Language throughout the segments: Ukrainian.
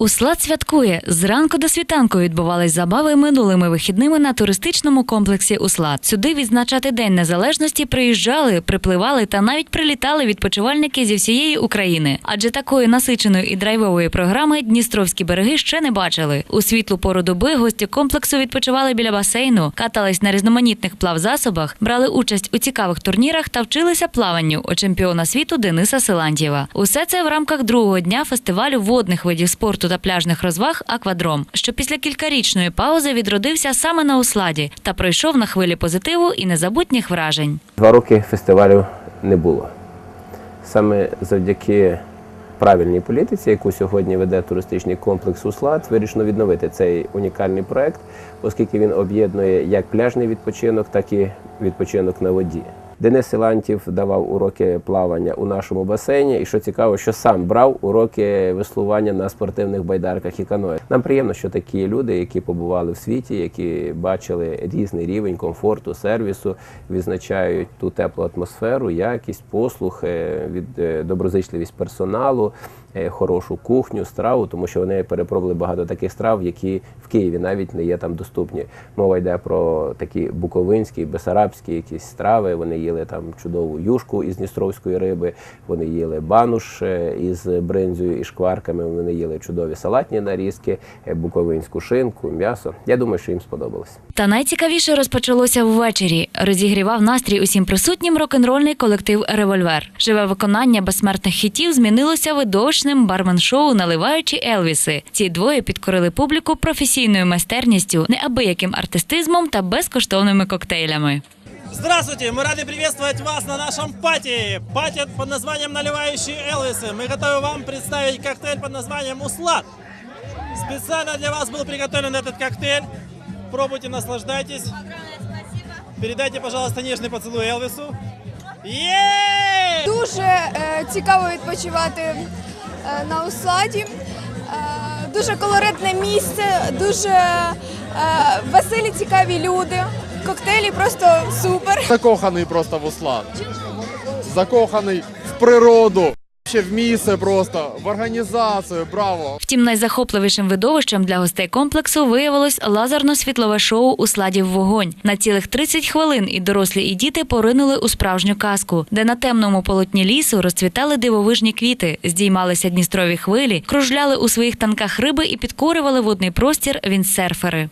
Услад святкує. Зранку до світанку відбувались забави минулими вихідними на туристичному комплексі Услад. Сюди відзначати День Незалежності приїжджали, припливали та навіть прилітали відпочивальники зі всієї України. Адже такої насиченої і драйвової програми Дністровські береги ще не бачили. У світлу пору доби гості комплексу відпочивали біля басейну, катались на різноманітних плавзасобах, брали участь у цікавих турнірах та вчилися плаванню у чемпіона світу Дениса Силантьєва. Усе це в рамках другого дня фестивалю водних видів спорту та пляжних розваг Аквадром, що після кількарічної паузи відродився саме на Усладі та пройшов на хвилі позитиву і незабутніх вражень. Два роки фестивалю не було. Саме завдяки правильній політиці, яку сьогодні веде туристичний комплекс Услад, вирішено відновити цей унікальний проект, оскільки він об'єднує як пляжний відпочинок, так і відпочинок на воді. Денис Силантів давав уроки плавання у нашому басейні, і що цікаво, що сам брав уроки веслування на спортивних байдарках і каної. Нам приємно, що такі люди, які побували в світі, які бачили різний рівень комфорту, сервісу, відзначають ту теплу атмосферу, якість, послуг, від е, доброзичливість персоналу, хорошу кухню, страву, тому що вони перепробували багато таких страв, які в Києві навіть не є там доступні. Мова йде про такі буковинські, бесарабські якісь страви. Вони їли там чудову юшку із дністровської риби, вони їли бануш е, із бринзою і шкварками. Вони їли чудові салатні нарізки, е, буковинську шинку, м'ясо. Я думаю, що їм сподобалось. Та найцікавіше розпочалося ввечері. Розігрівав настрій усім присутнім рок-н-рольний колектив Револьвер. Живе виконання безсмертних хітів змінилося видовищним бармен-шоу Наливаючи Елвіси. Ці двоє підкорили публіку професійною майстерністю, неабияким артистизмом та безкоштовними коктейлями. Здравствуйте! Мы рады приветствовать вас на нашем пати. Пати под названием «Наливающие Элвисы». Мы готовы вам представить коктейль под названием «Услад». Специально для вас был приготовлен этот коктейль. Пробуйте, наслаждайтесь. Передайте, пожалуйста, нежный поцелуй Элвису. Є! Дуже е, цікаво відпочивати е, на Усладі. Е, дуже колоритне місце, дуже е, веселі, цікаві люди. Коктейлі просто супер. закоханий просто в услад. Закоханий в природу, ще в місце просто, в організацію, браво. Втім, найзахопливішим видовищем для гостей комплексу виявилось лазерно-світлове шоу у сладі в вогонь. На цілих 30 хвилин і дорослі, і діти поринули у справжню казку, де на темному полотні лісу розцвітали дивовижні квіти, здіймалися дністрові хвилі, кружляли у своїх танках риби і підкорювали водний простір віндсерфери.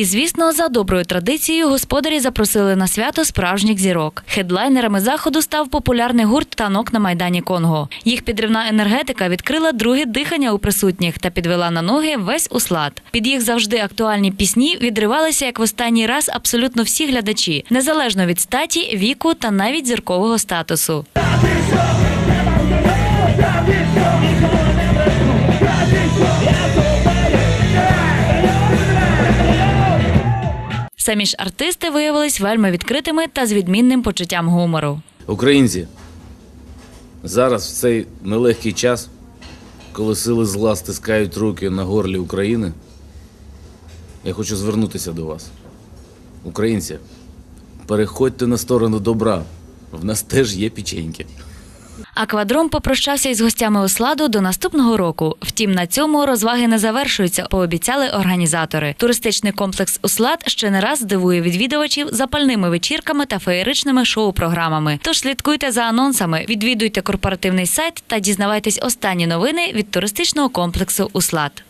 І звісно, за доброю традицією господарі запросили на свято справжніх зірок. Хедлайнерами заходу став популярний гурт танок на майдані Конго. Їх підривна енергетика відкрила друге дихання у присутніх та підвела на ноги весь услад. Під їх завжди актуальні пісні відривалися як в останній раз абсолютно всі глядачі, незалежно від статі, віку та навіть зіркового статусу. Самі ж артисти виявились вельми відкритими та з відмінним почуттям гумору. Українці, зараз в цей нелегкий час, коли сили зла стискають руки на горлі України, я хочу звернутися до вас. Українці, переходьте на сторону добра. В нас теж є печеньки. Аквадром попрощався із гостями Усладу до наступного року. Втім, на цьому розваги не завершуються, пообіцяли організатори. Туристичний комплекс Услад ще не раз здивує відвідувачів запальними вечірками та феєричними шоу-програмами. Тож слідкуйте за анонсами, відвідуйте корпоративний сайт та дізнавайтесь останні новини від туристичного комплексу Услад.